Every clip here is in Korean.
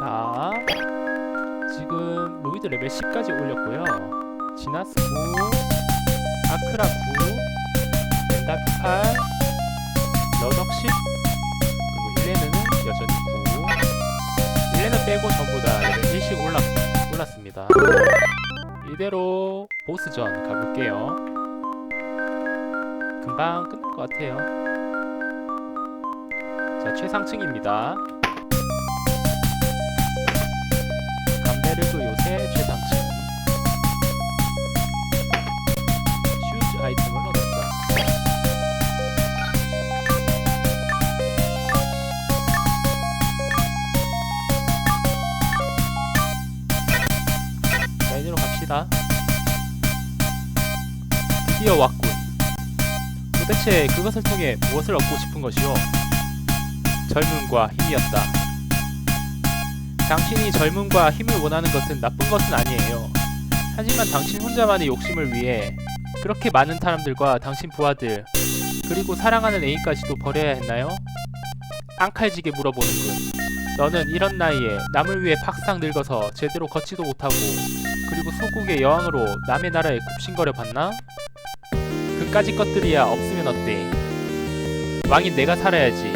자, 지금 로이드 레벨 10까지 올렸고요. 지나스 9, 아크라 9, 렌다피 8, 러덕 10, 그리고 일레는 여전히 9. 일레는 빼고 전부 다 레벨 1씩 올랐, 올랐습니다. 이대로 보스전 가볼게요. 금방 끝날 것 같아요. 자, 최상층입니다. 감베르그 요새 최상층. 슈즈 아이템을. 자, 이대로 갑시다. 드디어 왔군. 도대체 그것을 통해 무엇을 얻고 싶은 것이오? 젊음과 힘이었다. 당신이 젊음과 힘을 원하는 것은 나쁜 것은 아니에요. 하지만 당신 혼자만의 욕심을 위해 그렇게 많은 사람들과 당신 부하들 그리고 사랑하는 애인까지도 버려야 했나요? 앙칼지게 물어보는군. 너는 이런 나이에 남을 위해 팍상 늙어서 제대로 걷지도 못하고 그리고 소국의 여왕으로 남의 나라에 굽신거려 봤나? 그까짓 것들이야 없으면 어때? 왕인 내가 살아야지.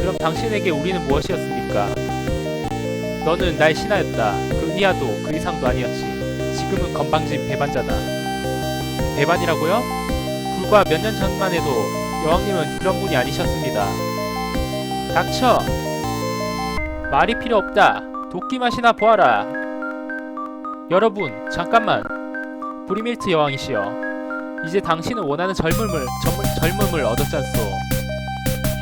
그럼 당신에게 우리는 무엇이었습니까? 너는 나의 신하였다. 그 이하도 그 이상도 아니었지. 지금은 건방진 배반자다. 배반이라고요? 불과 몇 년 전만 해도 여왕님은 그런 분이 아니셨습니다. 닥쳐! 말이 필요 없다. 도끼 맛이나 보아라. 여러분, 잠깐만. 브리밀트 여왕이시여. 이제 당신은 원하는 젊음을 젊을, 젊음을 얻었잖소.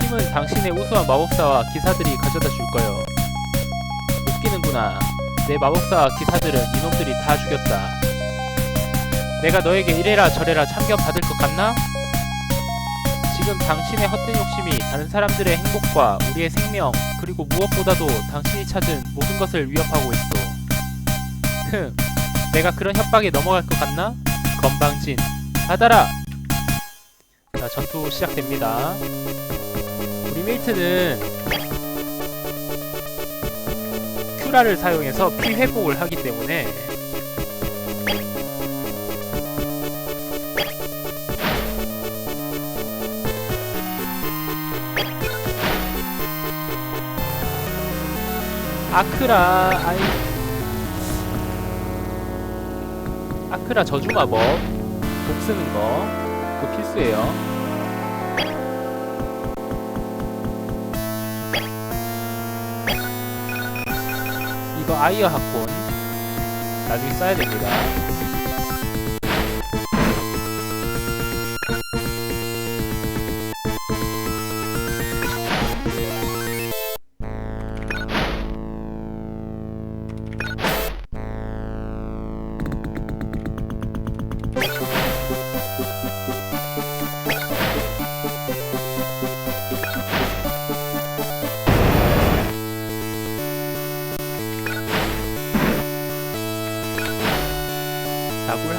힘은 당신의 우수한 마법사와 기사들이 가져다 줄 거요. 웃기는구나. 내 마법사와 기사들은 이놈들이 다 죽였다. 내가 너에게 이래라 저래라 참견 받을 것 같나? 지금 당신의 헛된 욕심이 다른 사람들의 행복과 우리의 생명 그리고 무엇보다도 당신이 찾은 모든 것을 위협하고 있어. 흠, 내가 그런 협박에 넘어갈 것 같나? 건방진, 받아라! 자, 전투 시작됩니다. 우리 밀트는 큐라를 사용해서 피 회복을 하기 때문에. 아크라 아이. 아크라 저주 마법. 독 쓰는 거. 그거 필수예요. 이거 아이어 학본 나중에 써야 됩니다.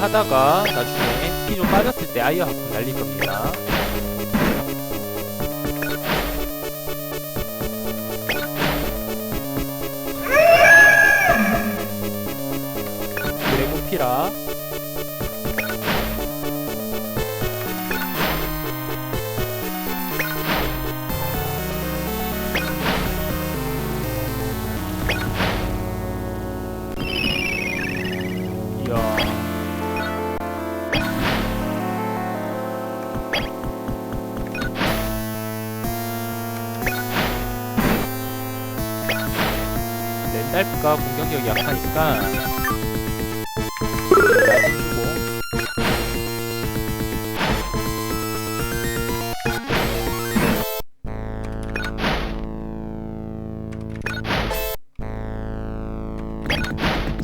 하다가 나중에 피 좀 빠졌을 때 아이어 학본 날릴 겁니다. 공격력이 약하니까.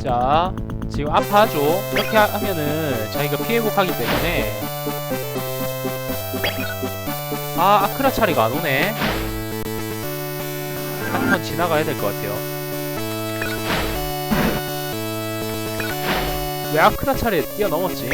자 지금 아파하죠? 이렇게 하- 하면은 자기가 피해 복하기 때문에. 아 아크라 차례가 안 오네. 한 번 지나가야 될 것 같아요 왜 아크라 차례 뛰어넘었지?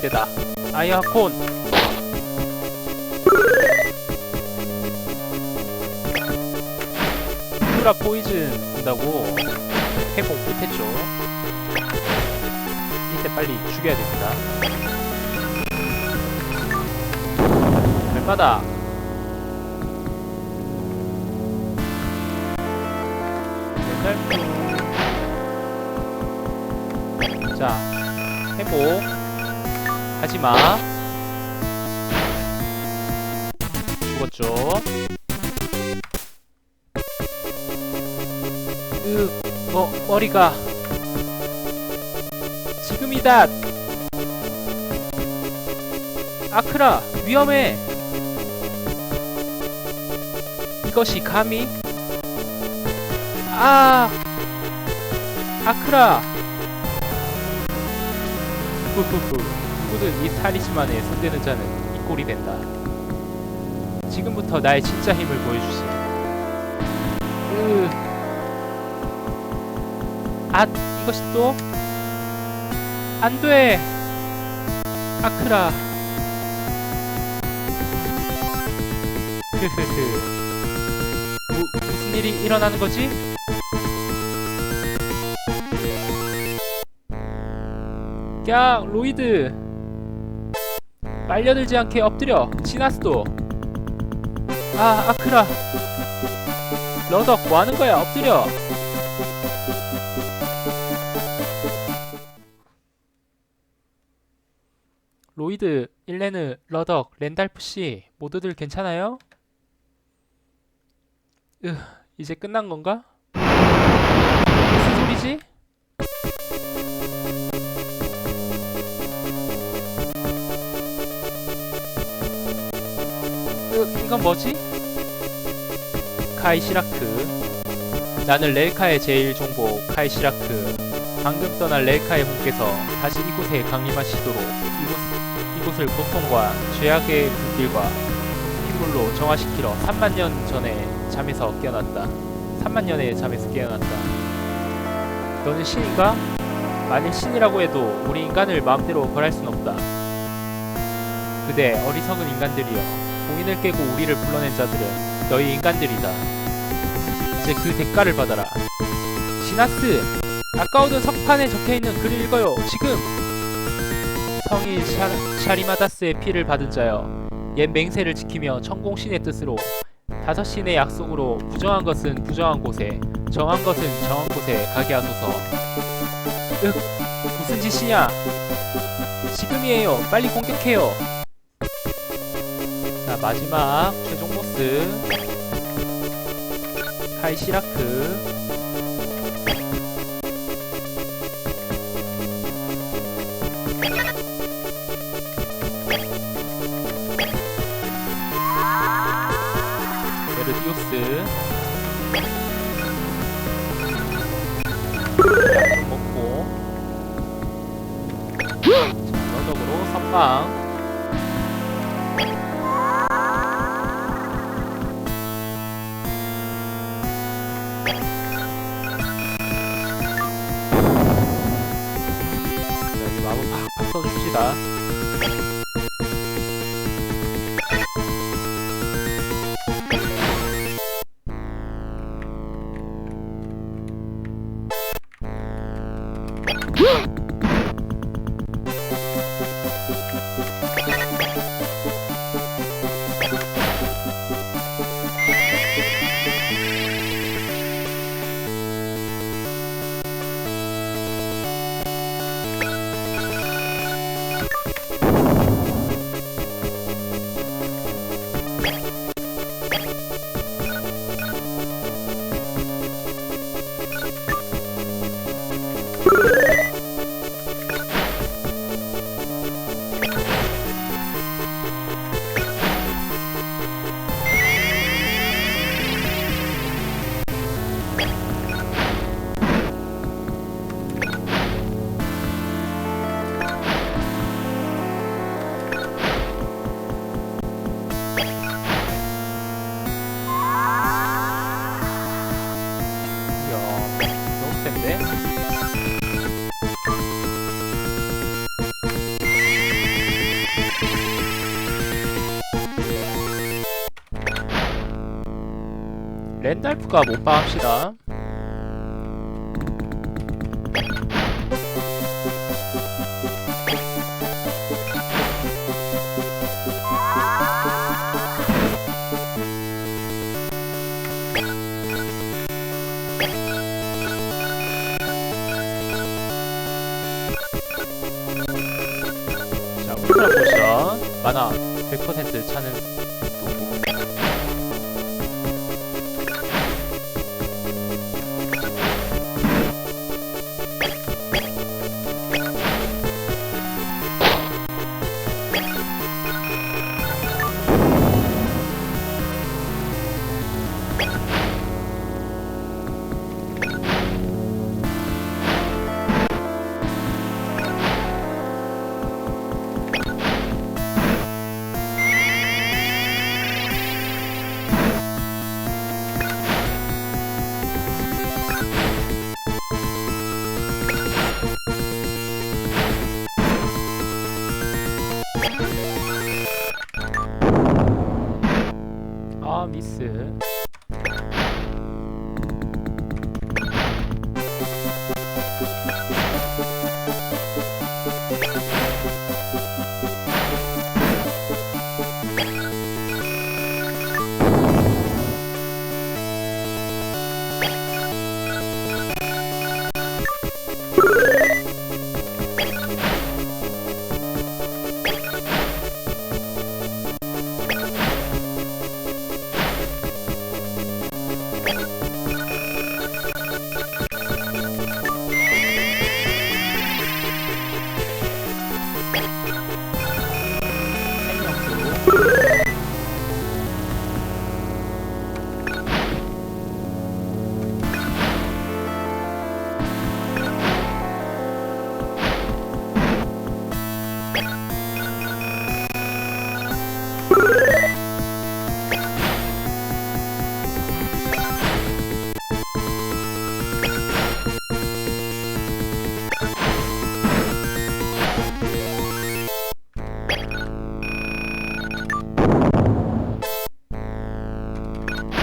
이때다. 아이아콘. 푸라 포이즌 쓴다고 회복 못했죠. 이때 빨리 죽여야 됩니다. 얼마다? 하지마. 죽었죠. 으, 어, 머리가. 지금이다! 아크라, 위험해! 이것이 감히? 아! 아크라! 후후후. 누구든 이 타리스만에 손대는 자는 이 꼴이 된다. 지금부터 나의 진짜 힘을 보여주지. 으. 아, 이것이 또? 안 돼! 아크라. 흐흐흐. 무, 무슨 일이 일어나는 거지? 야, 로이드! 말려들지 않게 엎드려! 시나스도! 아, 아크라! 러덕, 뭐하는 거야? 엎드려! 로이드, 일레느, 러덕, 랜달프씨 모두들 괜찮아요? 으, 이제 끝난 건가? 무슨 소리지? 으, 이건 뭐지? 카이 시라크. 나는 렐카의 제일 종보 카이 시라크. 방금 떠난 렐카의 분께서 다시 이곳에 강림하시도록 이곳, 이곳을 고통과 죄악의 불길과 핏물로 정화시키러 3만 년 전에 잠에서 깨어났다. 3만 년의 잠에서 깨어났다. 너는 신인가? 만일 신이라고 해도 우리 인간을 마음대로 벌할 순 없다. 그대 어리석은 인간들이여 봉인을 깨고 우리를 불러낸 자들은 너희 인간들이다. 이제 그 대가를 받아라. 시나스! 아까우던 석판에 적혀있는 글을 읽어요. 지금! 성인 샤, 샤리마다스의 피를 받은 자여. 옛 맹세를 지키며 천공신의 뜻으로 다섯 신의 약속으로 부정한 것은 부정한 곳에 정한 것은 정한 곳에 가게 하소서. 윽! 무슨 짓이냐? 지금이에요. 빨리 공격해요. 자 마지막 최종 보스. 카이 시라크. 메르디오스. 좀 먹고. 자 너덕으로 선방 랜달프가 못방 합시다. 자, 울트라 포션 만화 100% 차는 you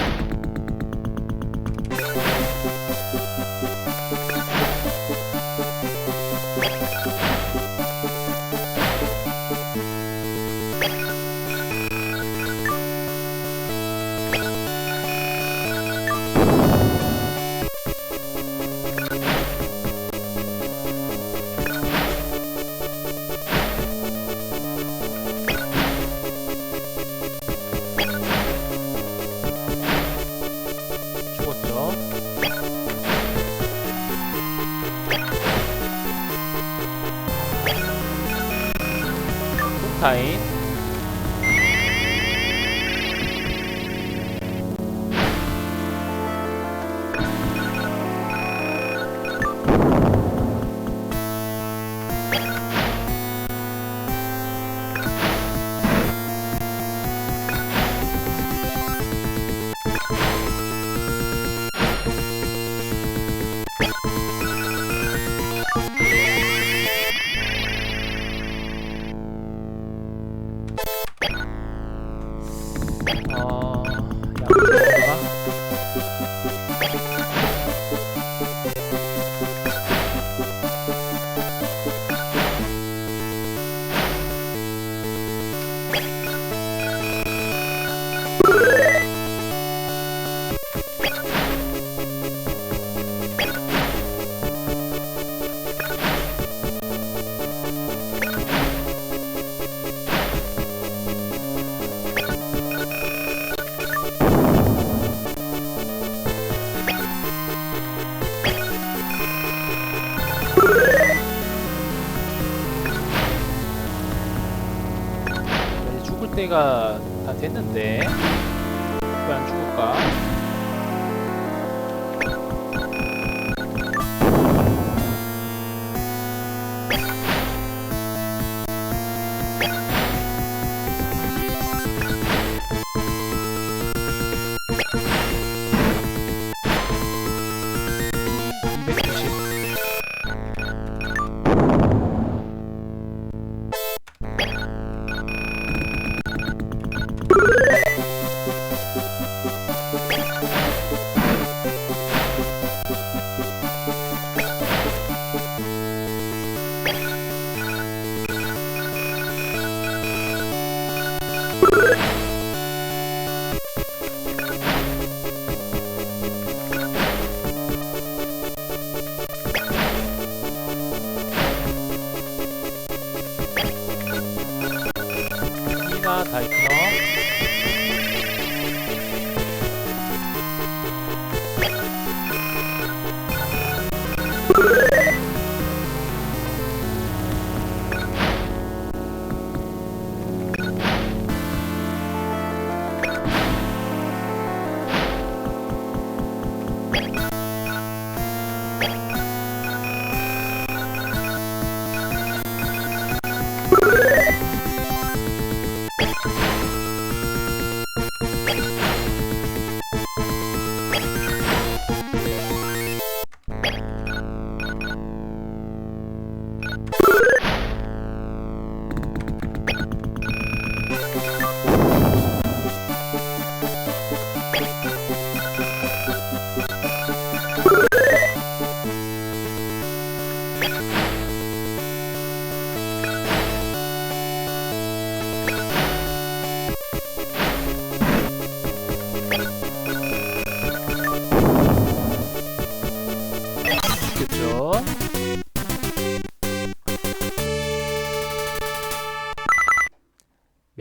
때가 다 됐는데 왜 안 죽을까?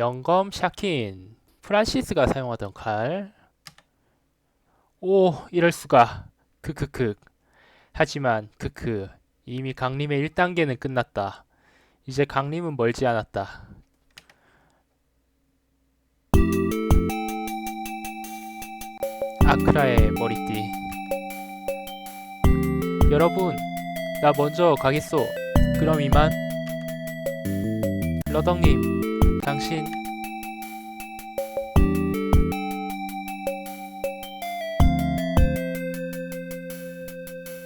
명검 샤킨 프란시스가 사용하던 칼. 오, 이럴 수가. 크크크. 하지만 크크. 이미 강림의 1단계는 끝났다. 이제 강림은 멀지 않았다. 아크라의 머리띠. 여러분, 나 먼저 가겠소. 그럼 이만. 러덕님, 당신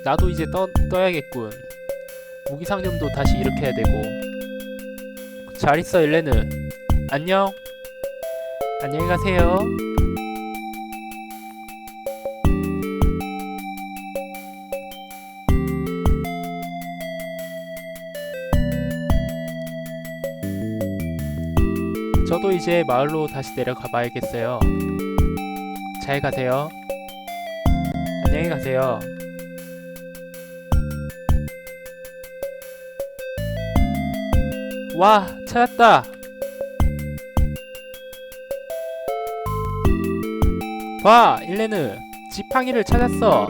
나도 이제 떠, 떠야겠군. 무기 상점도 다시 일으켜야 되고. 잘 있어, 일레느. 안녕. 안녕히 가세요. 저도 이제 마을로 다시 내려가 봐야겠어요. 잘 가세요. 안녕히 가세요. 와, 찾았다. 봐, 일레는 지팡이를 찾았어.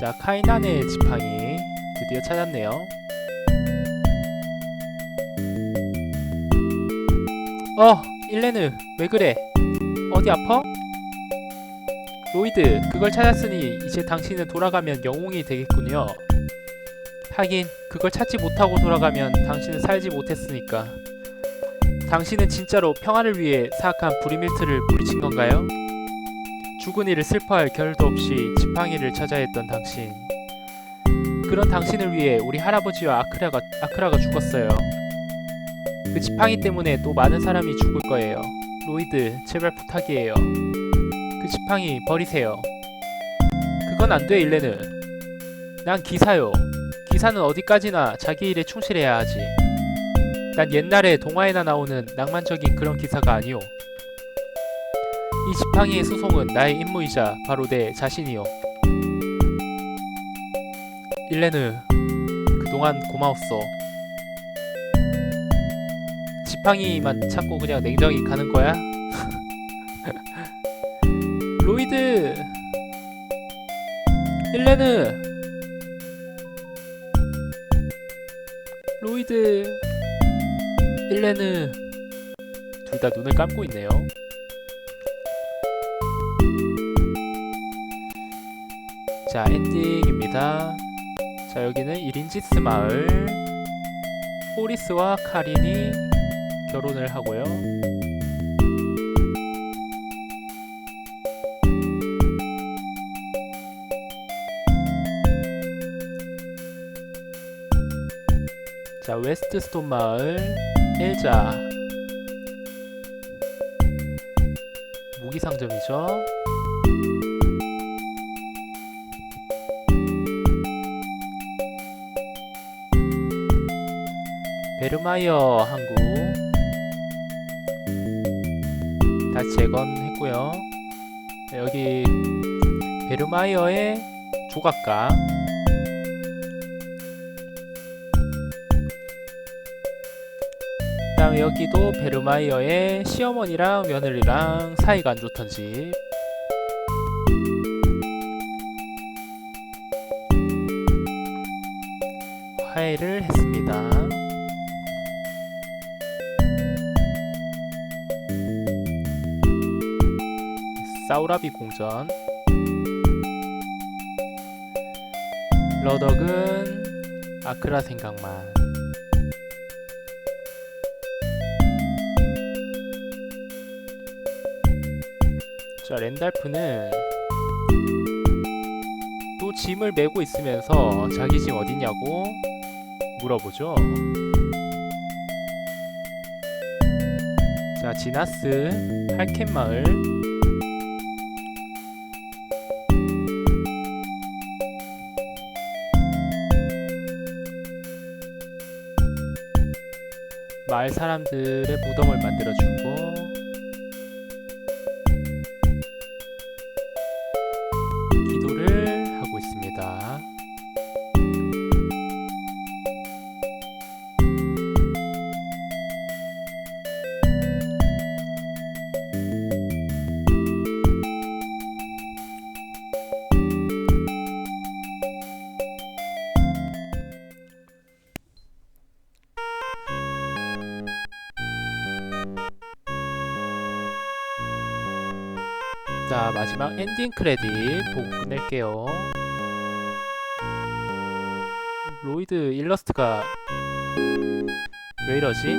자, 카이난의 지팡이 드디어 찾았네요. 어, 일레는 왜 그래? 어디 아파? 로이드, 그걸 찾았으니 이제 당신은 돌아가면 영웅이 되겠군요. 하긴 그걸 찾지 못하고 돌아가면 당신은 살지 못했으니까. 당신은 진짜로 평화를 위해 사악한 브리밀트를 물리친 건가요? 죽은 이를 슬퍼할 겨를도 없이 지팡이를 찾아 했던 당신. 그런 당신을 위해 우리 할아버지와 아크라가 아크라가 죽었어요. 그 지팡이 때문에 또 많은 사람이 죽을 거예요. 로이드, 제발 부탁이에요. 그 지팡이 버리세요. 그건 안 돼, 일레는. 난 기사요. 기사는 어디까지나 자기 일에 충실해야 하지. 난 옛날에 동화에나 나오는 낭만적인 그런 기사가 아니오. 이 지팡이의 수송은 나의 임무이자 바로 내 자신이요. 일레느, 그동안 고마웠어. 지팡이만 찾고 그냥 냉정히 가는 거야? 로이드! 일레느! 로이드! 일레는 둘다 눈을 감고 있네요. 자, 엔딩입니다. 자, 여기는 이린지스 마을. 호리스와 카린이 결혼을 하고요. 자, 웨스트 스톤 마을 엘자 무기 상점이죠. 베르마이어 항구 다시 재건했고요. 네, 여기 베르마이어의 조각가 그 다음에 여기도 베르마이어의 시어머니랑 며느리랑 사이가 안 좋던 집. 화해를 했습니다. 사우라비 공전. 러덕은 아크라 생각만. 자, 랜달프는 또 짐을 메고 있으면서 자기 짐 어디냐고 물어보죠. 자, 지나스 할켄 마을 마을 사람들의 무덤을 만들어주고 자 마지막 엔딩 크레딧 보고 끝낼게요 로이드 일러스트가 왜 이러지?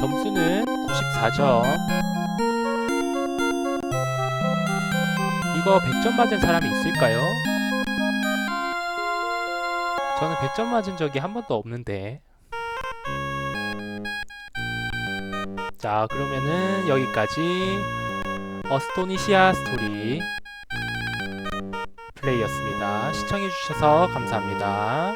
점수는 94점. 이거 100점 맞은 사람이 있을까요? 저는 100점 맞은 적이 한 번도 없는데. 자, 그러면은 여기까지 어스토니시아 스토리 플레이였습니다. 시청해주셔서 감사합니다.